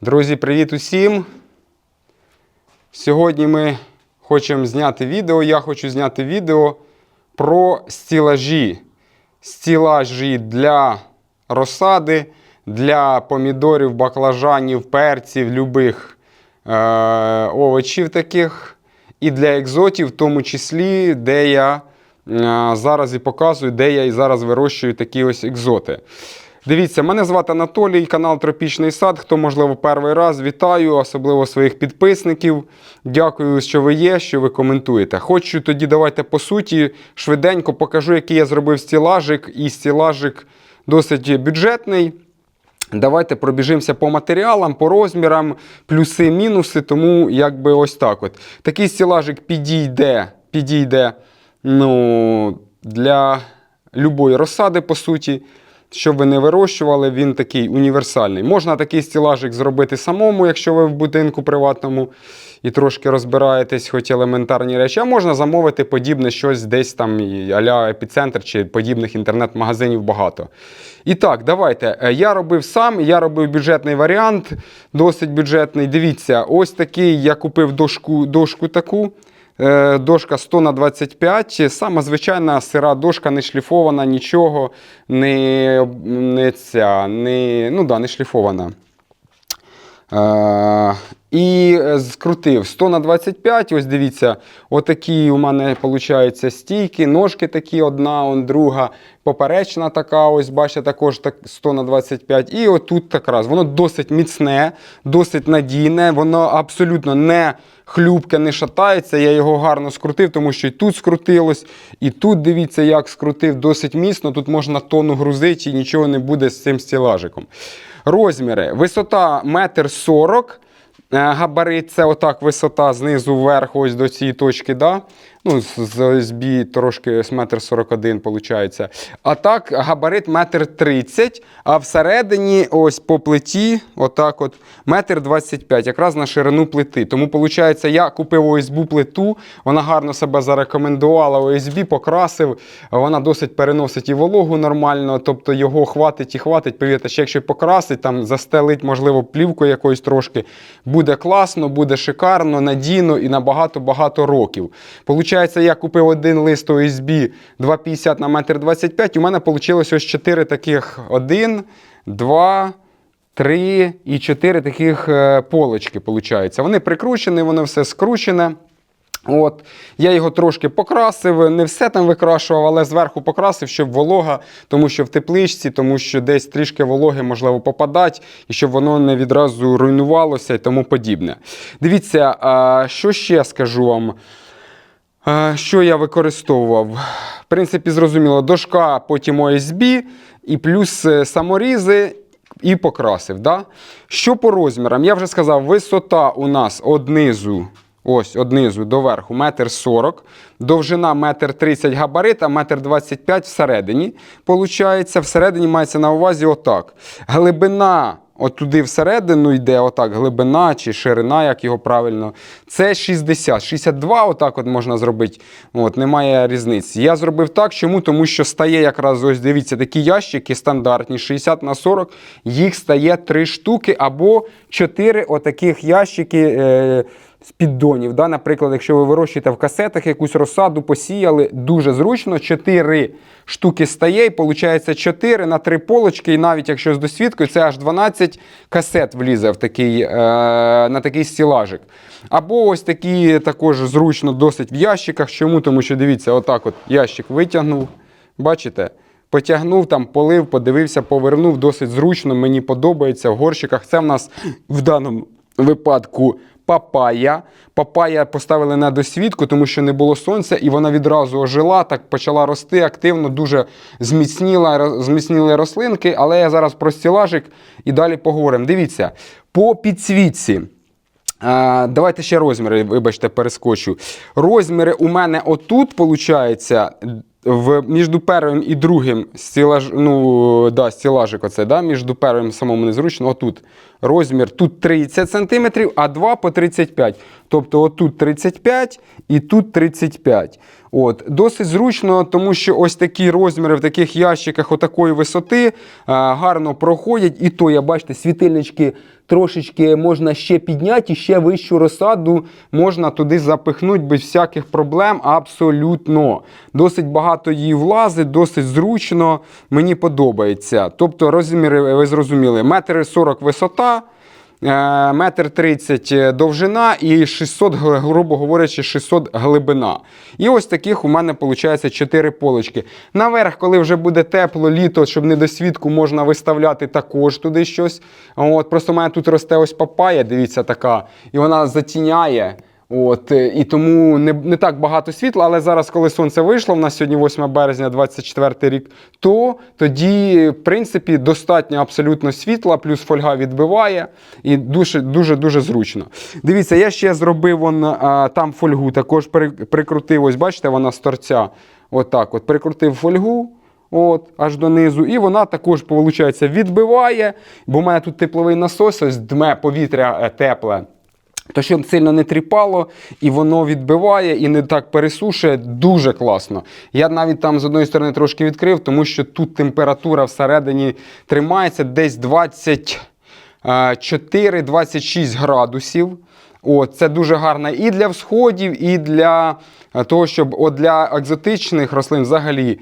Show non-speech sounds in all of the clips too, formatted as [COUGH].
Друзі, привіт усім! Сьогодні ми хочемо зняти відео. Я хочу зняти відео про стілажі. Стілажі для розсади, для помідорів, баклажанів, перців, любих е- овочів таких. І для екзотів, в тому числі, де я е, зараз і показую, де я і зараз вирощую такі ось екзоти. Дивіться, мене звати Анатолій, канал Тропічний сад. Хто, можливо, перший раз вітаю, особливо своїх підписників. Дякую, що ви є, що ви коментуєте. Хочу тоді давайте по суті швиденько покажу, який я зробив стілажик. І стілажик досить бюджетний. Давайте пробіжимося по матеріалам, по розмірам, плюси, мінуси. Тому якби ось так. от. Такий стілажик підійде, підійде ну, для любої розсади, по суті. Щоб ви не вирощували, він такий універсальний. Можна такий стілажик зробити самому, якщо ви в будинку приватному і трошки розбираєтесь, хоч елементарні речі, а можна замовити подібне щось десь там, а-ля епіцентр чи подібних інтернет-магазинів багато. І так, давайте. Е, Я робив сам, я робив бюджетний варіант, досить бюджетний. Дивіться, ось такий я купив дошку, дошку таку. Е, Дошка 100 на 25, сама звичайна сира дошка, не шліфована, нічого, не, не ця, не, ну да, не шліфована. Е, і е, скрутив 100 на 25. Ось дивіться, отакі у мене виходить стійки, ножки такі, одна, он, друга, поперечна така, ось бачите, також так 100 на 25. І отут так раз. Воно досить міцне, досить надійне, воно абсолютно не хлюбке, не шатається. Я його гарно скрутив, тому що і тут скрутилось, і тут дивіться, як скрутив досить міцно. Тут можна тонну грузити і нічого не буде з цим стілажиком. Розміри. Висота 1,40 м. Габарит це отак висота знизу вверх, ось до цієї точки. Да? Ну, з- ОСБ трошки з 1,41 м виходить. А так, габарит 1,30 м, а всередині, ось по плиті, отак от 1,25 м, якраз на ширину плити. Тому, виходить, я купив ОСБ плиту, вона гарно себе зарекомендувала. ОСБ покрасив, вона досить переносить і вологу нормально, тобто його хватить і хватить. Повірте, ще якщо покрасить, там застелить, можливо, плівкою якоюсь трошки, буде класно, буде шикарно, надійно і на багато-багато років. Получається, я купив один лист ОСБ 2,50 на 1,25 м, у мене вийшло ось 4 таких: 1, 2, Три і чотири таких е, полочки, виходить. Вони прикручені, воно все скручене. От, я його трошки покрасив, не все там викрашував, але зверху покрасив, щоб волога, тому що в тепличці, тому що десь трішки вологи можливо попадати, і щоб воно не відразу руйнувалося і тому подібне. Дивіться, що ще скажу вам. Е, Що я використовував? В принципі, зрозуміло, дошка, потім ОСБ, і плюс е, саморізи, і покрасив. Да? Що по розмірам? Я вже сказав, висота у нас однизу, ось однизу до верху, 1,40 м, довжина 1,30 м габарит, а 1,25 м всередині. Получається, всередині мається на увазі отак. Глибина от туди всередину йде отак глибина чи ширина, як його правильно. Це 60. 62 отак от можна зробити. От, немає різниці. Я зробив так. Чому? Тому що стає якраз, ось дивіться, такі ящики стандартні, 60 на 40, їх стає 3 штуки або 4 отаких ящики. Е- з піддонів. Да? Наприклад, якщо ви вирощуєте в касетах якусь розсаду, посіяли, дуже зручно, 4 штуки стає, і виходить 4 на 3 полочки, і навіть якщо з досвідкою, це аж 12 касет влізе в такий, е, на такий стілажик. Або ось такі також зручно досить в ящиках. Чому? Тому що дивіться, отак от ящик витягнув. Бачите? Потягнув там, полив, подивився, повернув. Досить зручно, мені подобається в горщиках. Це в нас в даному випадку папая. Папая поставили на досвідку, тому що не було сонця, і вона відразу ожила, так почала рости активно, дуже зміцніла, зміцніли рослинки. Але я зараз про стілажик і далі поговоримо. Дивіться, по підсвітці. Давайте ще розміри, вибачте, перескочу. Розміри у мене отут, виходить, в, між первим і другим стілаж, ну, да, стілажик оце, да, між первим самому незручно, отут розмір, тут 30 см, а два по 35 Тобто отут 35 і тут 35 От. Досить зручно, тому що ось такі розміри в таких ящиках отакої висоти гарно проходять. І то, я бачите, світильнички трошечки можна ще підняти, і ще вищу розсаду можна туди запихнути без всяких проблем. Абсолютно. Досить багато її влазить, досить зручно. Мені подобається. Тобто, розміри, ви зрозуміли, метр 40 висота. Е, Метр 30 довжина і 600, грубо говорячи, 600 глибина. І ось таких у мене виходить 4 полочки. Наверх, коли вже буде тепло, літо, щоб не до свідку, можна виставляти також туди щось. От, Просто в мене тут росте ось папая, дивіться, така, і вона затіняє. От, е, і тому не, не так багато світла, але зараз, коли сонце вийшло, в нас сьогодні 8 березня, 24 рік, то тоді, в принципі, достатньо абсолютно світла, плюс фольга відбиває, і дуже дуже дуже зручно. Дивіться, я ще зробив вон, а, там фольгу, також при, прикрутив, ось бачите, вона з торця. Отак, от, прикрутив фольгу. От, аж донизу. І вона також, виходить, відбиває, бо в мене тут тепловий насос, ось дме повітря е, тепле. То щоб сильно не тріпало, і воно відбиває і не так пересушує, дуже класно. Я навіть там з одної сторони трошки відкрив, тому що тут температура всередині тримається десь 24-26 градусів. О, це дуже гарно і для всходів, і для е, того, щоб от для екзотичних рослин взагалі е,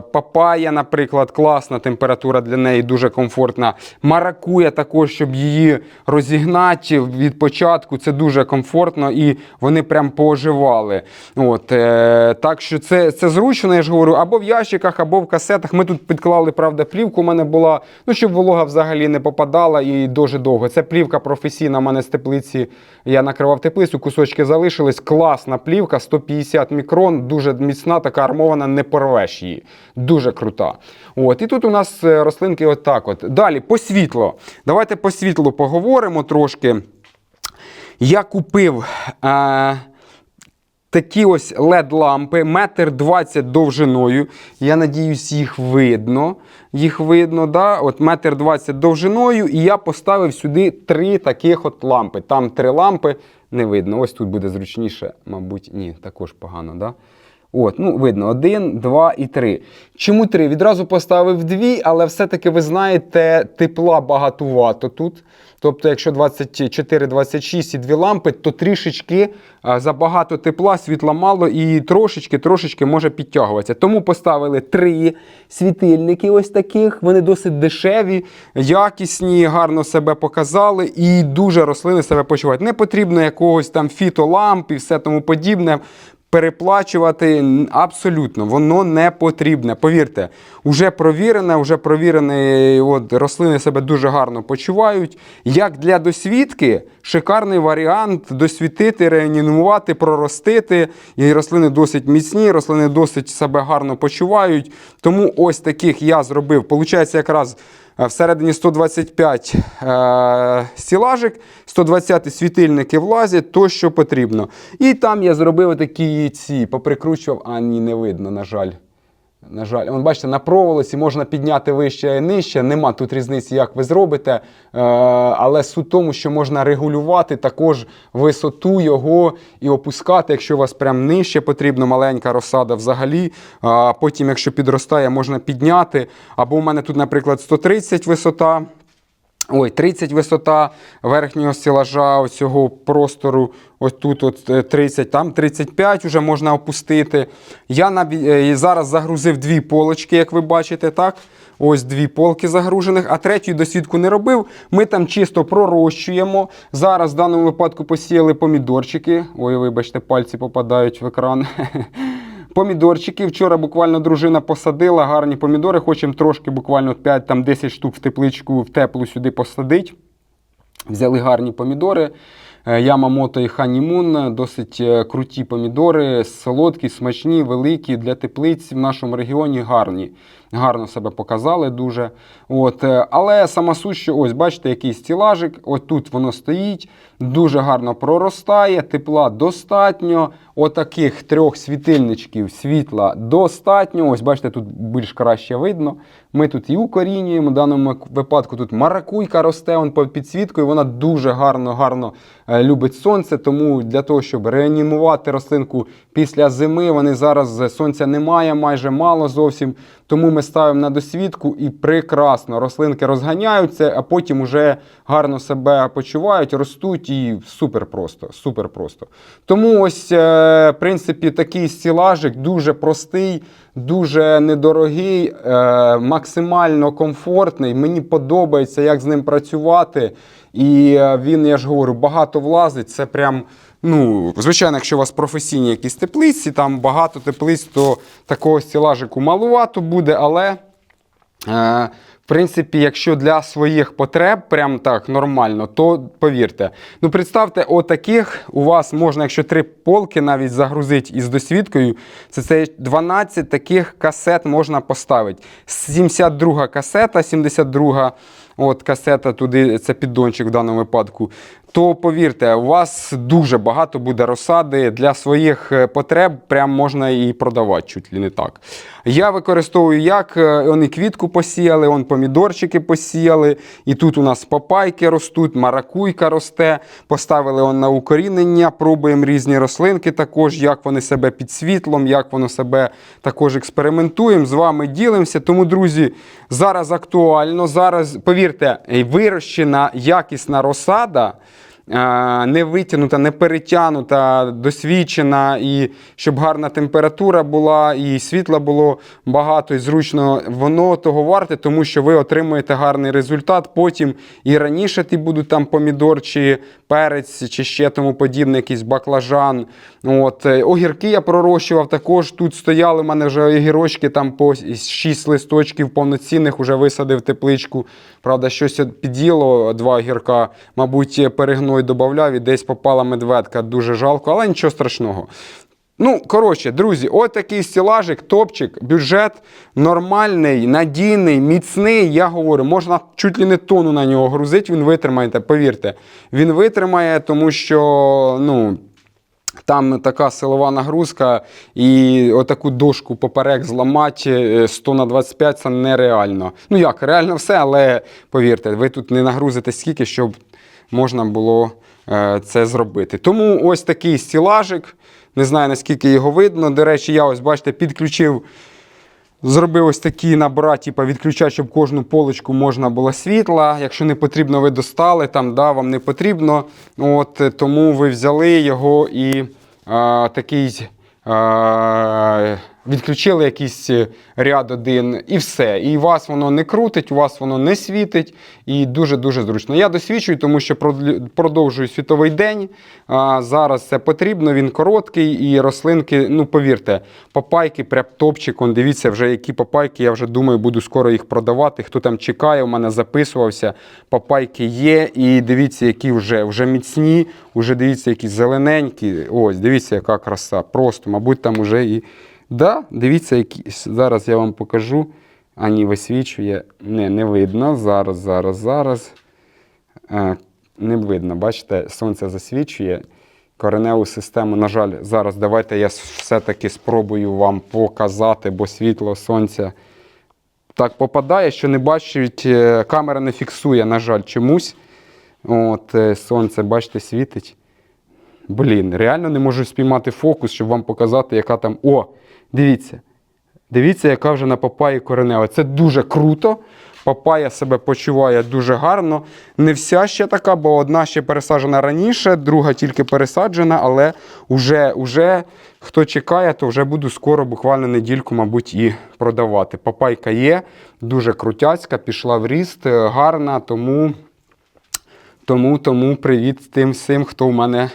папая, наприклад, класна температура для неї дуже комфортна. Маракуя також, щоб її розігнати від початку, це дуже комфортно і вони прям пооживали. От, е, так що це, це зручно, я ж говорю, або в ящиках, або в касетах. Ми тут підклали, правда, плівку у мене була, ну щоб волога взагалі не попадала і дуже довго. Це плівка професійна, у мене з теплиці. Я накривав теплицю, кусочки залишились. Класна плівка, 150 мікрон, дуже міцна, така армована, не порвеш її. Дуже крута. От, і тут у нас е, рослинки отак. От. Далі по світло. Давайте по світлу поговоримо трошки. Я купив. Е- Такі ось LED-лампи, метр 20 довжиною. Я надіюсь, їх видно. Їх видно, да? От метр 20 довжиною. І я поставив сюди три таких от лампи. Там три лампи не видно. Ось тут буде зручніше, мабуть, ні, також погано, да? От, ну, видно, один, два і три. Чому три? Відразу поставив дві, але все-таки ви знаєте, тепла багатувато тут. Тобто, якщо 24-26 і дві лампи, то трішечки забагато тепла, світла мало і трошечки-трошечки може підтягуватися. Тому поставили три світильники ось таких. Вони досить дешеві, якісні, гарно себе показали і дуже рослини себе почувають. Не потрібно якогось там фітоламп і все тому подібне. Переплачувати абсолютно воно не потрібне. Повірте, вже провірене, вже провірене, от рослини себе дуже гарно почувають. Як для досвідки, шикарний варіант досвітити, реанімувати, проростити. І рослини досить міцні, рослини досить себе гарно почувають. Тому ось таких я зробив. Получається, якраз. Е, Всередині 125 е, стілажик, 120 світильники влазять, то що потрібно. І там я зробив такі ці, поприкручував, а ні, не видно, на жаль. На жаль, Вон, бачите, на проволоці можна підняти вище і нижче. Нема тут різниці, як ви зробите. Е, але суть в тому, що можна регулювати також висоту його і опускати, якщо у вас прям нижче потрібно, маленька розсада взагалі. А потім, якщо підростає, можна підняти. Або у мене тут, наприклад, 130 висота. Ой, 30 висота верхнього стелажа оцього простору. Ось тут от е, 30, там 35 вже можна опустити. Я наві- е, зараз загрузив дві полочки, як ви бачите, так? Ось дві полки загружених, а третю досвідку не робив. Ми там чисто пророщуємо. Зараз в даному випадку посіяли помідорчики. Ой, вибачте, пальці попадають в екран. [LAUGHS] Помідорчики. Вчора буквально дружина посадила гарні помідори. Хочемо трошки, буквально 5-10 штук в тепличку в теплу сюди посадити. Взяли гарні помідори. Е, Ямамото і Ханімун, досить е, круті помідори, солодкі, смачні, великі для теплиць в нашому регіоні гарні. гарно себе показали дуже. От, е, але сама суть, що ось бачите, який стілажик, тут воно стоїть, дуже гарно проростає, тепла достатньо. Отаких трьох світильничків світла достатньо. Ось бачите, тут більш краще видно. Ми тут і укорінюємо. В даному випадку тут маракуйка росте он під підсвіткою. Вона дуже гарно, гарно е, любить сонце. Тому для того, щоб реанімувати рослинку після зими, вони зараз е, сонця немає, майже мало зовсім. Тому ми ставимо на досвідку і прекрасно рослинки розганяються, а потім уже гарно себе почувають, ростуть і супер просто. Супер просто. Тому ось, е, в принципі, такий стілажик дуже простий, дуже недорогий, е, максимально комфортний. Мені подобається, як з ним працювати. І е, він, я ж говорю, багато влазить. Це прям. Ну, звичайно, якщо у вас професійні якісь теплиці, там багато теплиць, то такого стілажику малувато буде, але. Е, в принципі, якщо для своїх потреб прям так нормально, то повірте. Ну, представте, отаких у вас можна, якщо три полки навіть загрузити із досвідкою, це, це 12 таких касет можна поставити. 72 касета, 72 от касета туди, це піддончик в даному випадку. То повірте, у вас дуже багато буде розсади для своїх е, потреб, прям можна і продавати, чуть ли не так. Я використовую як е, он і квітку посіяли, он помідорчики посіяли, і тут у нас папайки ростуть, маракуйка росте. Поставили он на укорінення, пробуємо різні рослинки також, як вони себе під світлом, як воно себе також експериментуємо. З вами ділимося. Тому, друзі, зараз актуально. Зараз, повірте, вирощена якісна розсада. Не витягнута, не перетягнута, досвідчена, і щоб гарна температура була, і світла було багато і зручно. Воно того варте, тому що ви отримуєте гарний результат. Потім і раніше ті будуть там помідор, чи перець, чи ще тому подібне, якийсь баклажан. От. е, Огірки я пророщував також. Тут стояли в мене вже огірочки, там по 6 листочків повноцінних, вже висадив тепличку. Правда, щось під'їло два огірка, мабуть, перегной додавав і десь попала медведка. Дуже жалко, але нічого страшного. Ну, коротше, друзі, от такий стілажик, топчик, бюджет нормальний, надійний, міцний. Я говорю, можна чуть ли не тонну на нього грузити, він витримає, повірте. Він витримає, тому що, ну. Там така силова нагрузка, і отаку дошку поперек зламати е, 100 на 25 це нереально. Ну як, реально все, але повірте, ви тут не нагрузите скільки, щоб можна було е, це зробити. Тому ось такий стілажик. Не знаю, наскільки його видно. До речі, я ось, бачите, підключив. Зробив ось такі набора, типу відключач, щоб кожну полочку можна було світла. Якщо не потрібно, ви достали, там, да, вам не потрібно. От, е, тому ви взяли його і а, такий. а, Відключили якийсь е, ряд один і все. І вас воно не крутить, у вас воно не світить і дуже-дуже зручно. Я досвідчую, тому що продовжую світовий день. А, зараз це потрібно, він короткий, і рослинки, ну повірте, папайки, прям топчик. Он, дивіться, вже які папайки, я вже думаю, буду скоро їх продавати. Хто там чекає, у мене записувався. Папайки є. І дивіться, які вже, вже міцні, вже дивіться, які зелененькі. Ось, дивіться, яка краса. Просто, мабуть, там уже і. Да, дивіться, які. Зараз я вам покажу. А ні, висвічує. Не, не видно. Зараз, зараз, зараз. Е, не видно. Бачите, сонце засвічує. Кореневу систему, на жаль, зараз давайте я все-таки спробую вам показати, бо світло сонця так попадає, що не бачить, е, камера не фіксує, на жаль, чомусь. От, е, сонце, бачите, світить. Блін, реально не можу спіймати фокус, щоб вам показати, яка там. О, дивіться. Дивіться, яка вже на папаї коренева. Це дуже круто. Папая себе почуває дуже гарно. Не вся ще така, бо одна ще пересаджена раніше, друга тільки пересаджена, але вже, вже хто чекає, то вже буду скоро, буквально недільку, мабуть, і продавати. Папайка є, дуже крутяцька, пішла в ріст, е, гарна, тому, тому, тому привіт тим всім, хто в мене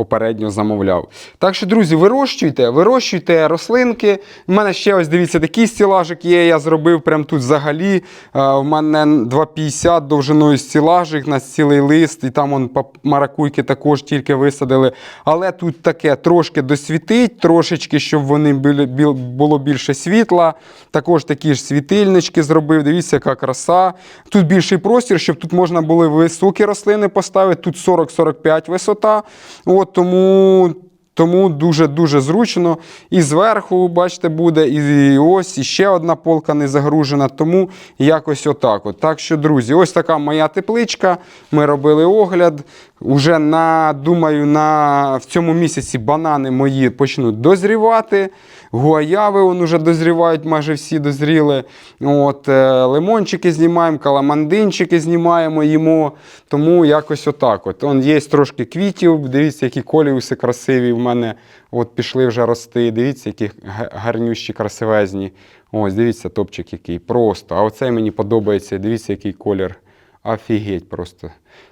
попередньо замовляв. Так що, друзі, вирощуйте, вирощуйте рослинки. У мене ще ось дивіться, такий стілажик є. Я зробив прямо тут взагалі. У мене 2,50 довжиною стілажик на цілий лист, і там он маракуйки також тільки висадили. Але тут таке трошки досвітить, трошечки, щоб вони були, було більше світла. Також такі ж світильнички зробив. Дивіться, яка краса. Тут більший простір, щоб тут можна було високі рослини поставити. Тут 40-45 висота. От тому. Тому дуже-дуже зручно. І зверху, бачите, буде, і ось і ще одна полка не загружена. Тому якось отак. От. Так що, друзі, ось така моя тепличка. Ми робили огляд. Уже на, думаю, на, в цьому місяці банани мої почнуть дозрівати. Гуаяви он уже дозрівають, майже всі дозріли. От, е, лимончики знімаємо, каламандинчики знімаємо, їмо. Тому якось отак. От. Он є трошки квітів. Дивіться, які коліуси красиві в мене от пішли вже рости. Дивіться, які гарнющі, красивезні. Ось, дивіться, топчик який. Просто. А оцей мені подобається. Дивіться, який колір. Офігеть просто.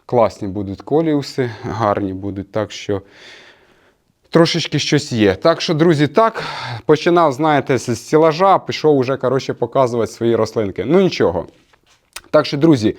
Класні будуть коліуси, гарні будуть. Так що трошечки щось є. Так що, друзі, так, починав, знаєте, з стілажа, пішов уже, коротше, показувати свої рослинки. Ну нічого. Так що, друзі,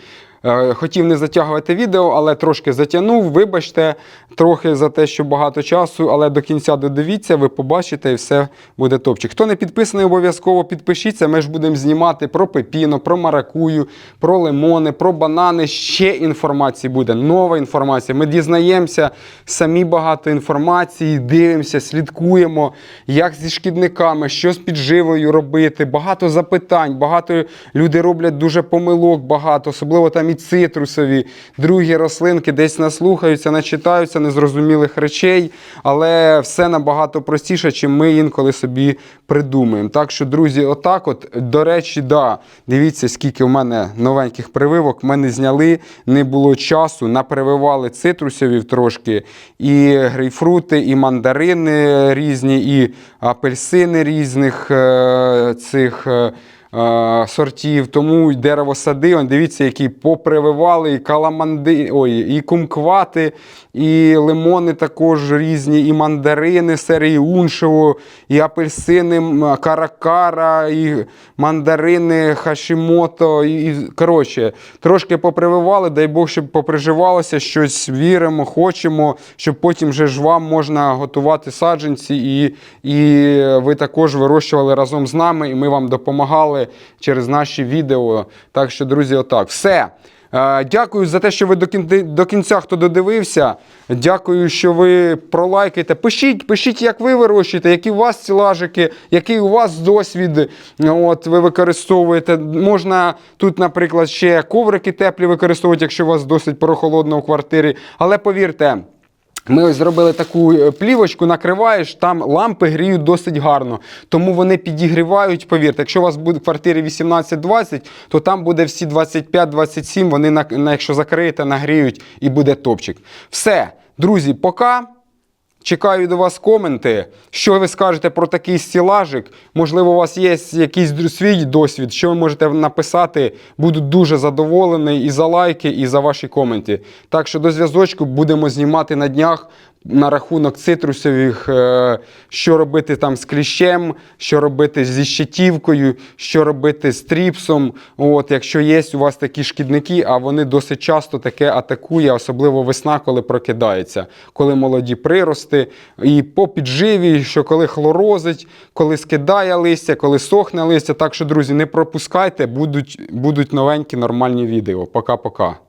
хотів не затягувати відео, але трошки затягнув. Вибачте, трохи за те, що багато часу, але до кінця додивіться, ви побачите і все буде топчик. Хто не підписаний, обов'язково підпишіться. Ми ж будемо знімати про пепіно, про маракую, про лимони, про банани. Ще інформації буде, нова інформація. Ми дізнаємося самі багато інформації, дивимося, слідкуємо, як зі шкідниками, що з підживою робити. Багато запитань, багато люди роблять дуже помилок, багато, особливо там і цитрусові, другі рослинки десь наслухаються, начитаються незрозумілих речей, але все набагато простіше, чим ми інколи собі придумаємо. Так що, друзі, отак, от, до речі, да, дивіться, скільки в мене новеньких прививок. Ми не зняли, не було часу, напрививали цитрусові трошки, і грейпфрути, і мандарини різні, і апельсини різних е, цих. Е, Сортів, тому й деревосади, он, дивіться, які попрививали, і каламанди, ой, і кумквати, і лимони також різні, і мандарини серії Уншево, і апельсини каракара, і мандарини Хашімото. І, і, коротше, трошки попрививали, дай Бог, щоб поприживалося щось, віримо, хочемо, щоб потім вже ж вам можна готувати саджанці, і, і ви також вирощували разом з нами, і ми вам допомагали через наші відео. Так що, друзі, отак. Все. Е, Дякую за те, що ви до кінця хто додивився. Дякую, що ви пролайкаєте. Пишіть, пишіть, як ви вирощуєте, які у вас цілажики, який у вас досвід от, ви використовуєте. Можна тут, наприклад, ще коврики теплі використовувати, якщо у вас досить прохолодно у квартирі. Але повірте. Ми ось зробили таку е, плівочку, накриваєш, там лампи гріють досить гарно. Тому вони підігрівають, повірте, якщо у вас буде в квартирі 18-20, то там буде всі 25-27, вони, якщо закриєте, нагріють і буде топчик. Все, друзі, пока. Чекаю до вас коменти. Що ви скажете про такий стілажик? Можливо, у вас є якийсь свій досвід, що ви можете написати. Буду дуже задоволений і за лайки, і за ваші коменти. Так що до зв'язочку будемо знімати на днях на рахунок цитрусових, е, що робити там з кліщем, що робити зі щитівкою, що робити з тріпсом. От, якщо є у вас такі шкідники, а вони досить часто таке атакує, особливо весна, коли прокидається, коли молоді прирости, і по підживі, що коли хлорозить, коли скидає листя, коли сохне листя. Так що, друзі, не пропускайте, будуть, будуть новенькі нормальні відео. Пока-пока.